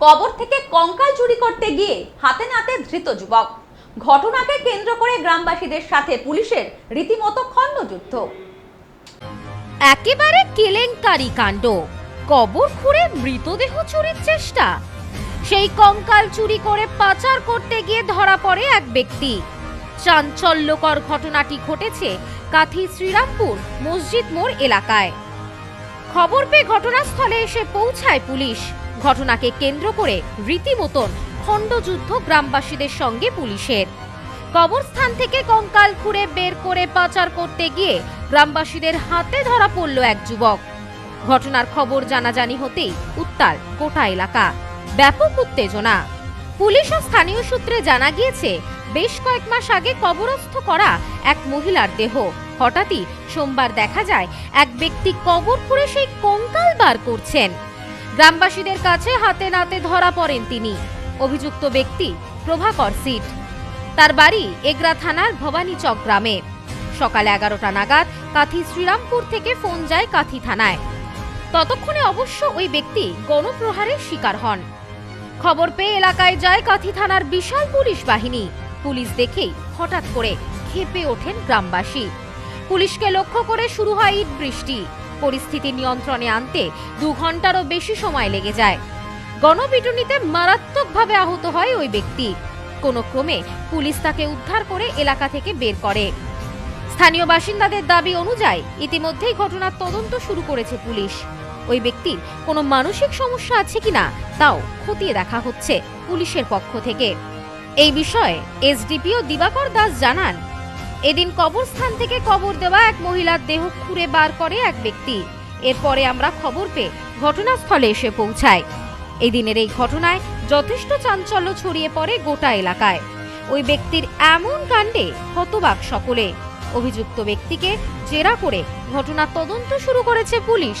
কবর থেকে কঙ্কাল চুরি করতে গিয়ে হাতে নাতে ধৃত যুবক। ঘটনাকে কেন্দ্র করে গ্রামবাসীদের সাথে পুলিশের রীতিমতো খণ্ডযুদ্ধ। একেবারে কেলেঙ্কারি কাণ্ড। কবর খুঁড়ে মৃতদেহ চুরির চেষ্টা। সেই কঙ্কাল চুরি করে পাচার করতে গিয়ে ধরা পড়ে এক ব্যক্তি। চাঞ্চল্যকর ঘটনাটি ঘটেছে কাথি শ্রীরামপুর, মসজিদ মোড় এলাকায়। খবর পেয়ে ঘটনাস্থলে এসে পৌঁছায় পুলিশ। ঘটনাকে কেন্দ্র করে রীতিমতন খণ্ডযুদ্ধ গ্রামবাসীদের সঙ্গে পুলিশের। কবরস্থান থেকে কঙ্কাল খুঁড়ে বের করে পাচার করতে গিয়ে গ্রামবাসীদের হাতে ধরা পড়ল এক যুবক। ঘটনার খবর জানাজানি হতেই উত্তাল কোটা এলাকা। ব্যাপক উত্তেজনা। পুলিশ ও স্থানীয় সূত্রে জানা গিয়েছে, বেশ কয়েক মাস আগে কবরস্থ করা এক মহিলার দেহ। হঠাৎই সোমবার দেখা যায়, এক ব্যক্তি কবর খুঁড়ে সেই কঙ্কাল বার করছেন। গ্রামবাসীদের কাছে হাতে নাতে ধরা পড়েন তিনি। অভিযুক্ত ব্যক্তি প্রভাকর সিট। তার বাড়ি এগরা থানার ভবানীচক গ্রামে। সকাল এগারোটা নাগাদ কাথি শ্রীরামপুর থেকে ফোন যায় কাথি থানায়। ততক্ষণে অবশ্য ওই ব্যক্তি গণপ্রহারের শিকার হন। খবর পেয়ে এলাকায় যায় কাথি থানার বিশাল পুলিশ বাহিনী। পুলিশ দেখেই হঠাৎ করে খেপে ওঠেন গ্রামবাসী। পুলিশকে লক্ষ্য করে শুরু হয় ইট বৃষ্টি। পরিস্থিতি নিয়ন্ত্রণে আনতে দু ঘন্টারও বেশি সময় লেগে যায়। গণপিটুনিতে মারাত্মকভাবে আহত হয় ওই ব্যক্তি। কোনো ক্রমে পুলিশ তাকে উদ্ধার করে এলাকা থেকে বের করে। স্থানীয় বাসিন্দাদের দাবি অনুযায়ী ইতিমধ্যেই ঘটনার তদন্ত শুরু করেছে পুলিশ। ওই ব্যক্তির কোনো মানসিক সমস্যা আছে কিনা তাও খতিয়ে দেখা হচ্ছে পুলিশের পক্ষ থেকে। এই বিষয়ে এসডিপিও দিবাকর দাস জানান এদিন কবরস্থান থেকে কবর দেওয়া এক মহিলার দেহ খুঁড়ে বার করে এক ব্যক্তি। এরপরে আমরা খবর পেয়ে ঘটনাস্থলে এসে পৌঁছাই। এদিনের এই ঘটনায় যথেষ্ট চাঞ্চল্য ছড়িয়ে পড়ে গোটা এলাকায়। ওই ব্যক্তির এমন কাণ্ডে হতবাক সকলে। অভিযুক্ত ব্যক্তিকে জেরা করে ঘটনার তদন্ত শুরু করেছে পুলিশ।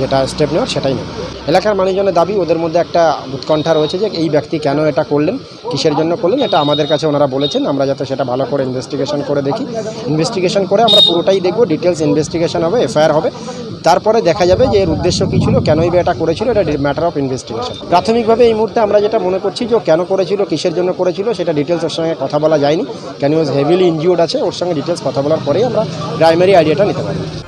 যেটা স্টেপ নেওয়ার সেটাই নেব। এলাকার মানুষজনের দাবি, ওদের মধ্যে একটা উৎকণ্ঠা রয়েছে যে এই ব্যক্তি কেন এটা করলেন, কিসের জন্য করলেন, এটা আমাদের কাছে ওনারা বলেছেন। আমরা যাতে সেটা ভালো করে ইনভেস্টিগেশন করে দেখি। ইনভেস্টিগেশন করে আমরা পুরোটাই দেখব ডিটেলস ইনভেস্টিগেশন হবে, এফআইআর হবে। তারপরে দেখা যাবে যে এর উদ্দেশ্য কী ছিল, কেনই বা এটা করেছিল, এটা ম্যাটার অফ ইনভেস্টিগেশন প্রাথমিকভাবে এই মুহূর্তে আমরা যেটা মনে করছি যে কেন করেছিল, কিসের জন্য করেছিল, সেটা ডিটেলস ওর সঙ্গে কথা বলা যায়নি। কেন ওয়াজ হেভিলি ইনজিওর্ড আছে, ওর সঙ্গে ডিটেলস কথা বলার পরেই আমরা প্রাইমারি আইডিয়াটা নিতে পারব।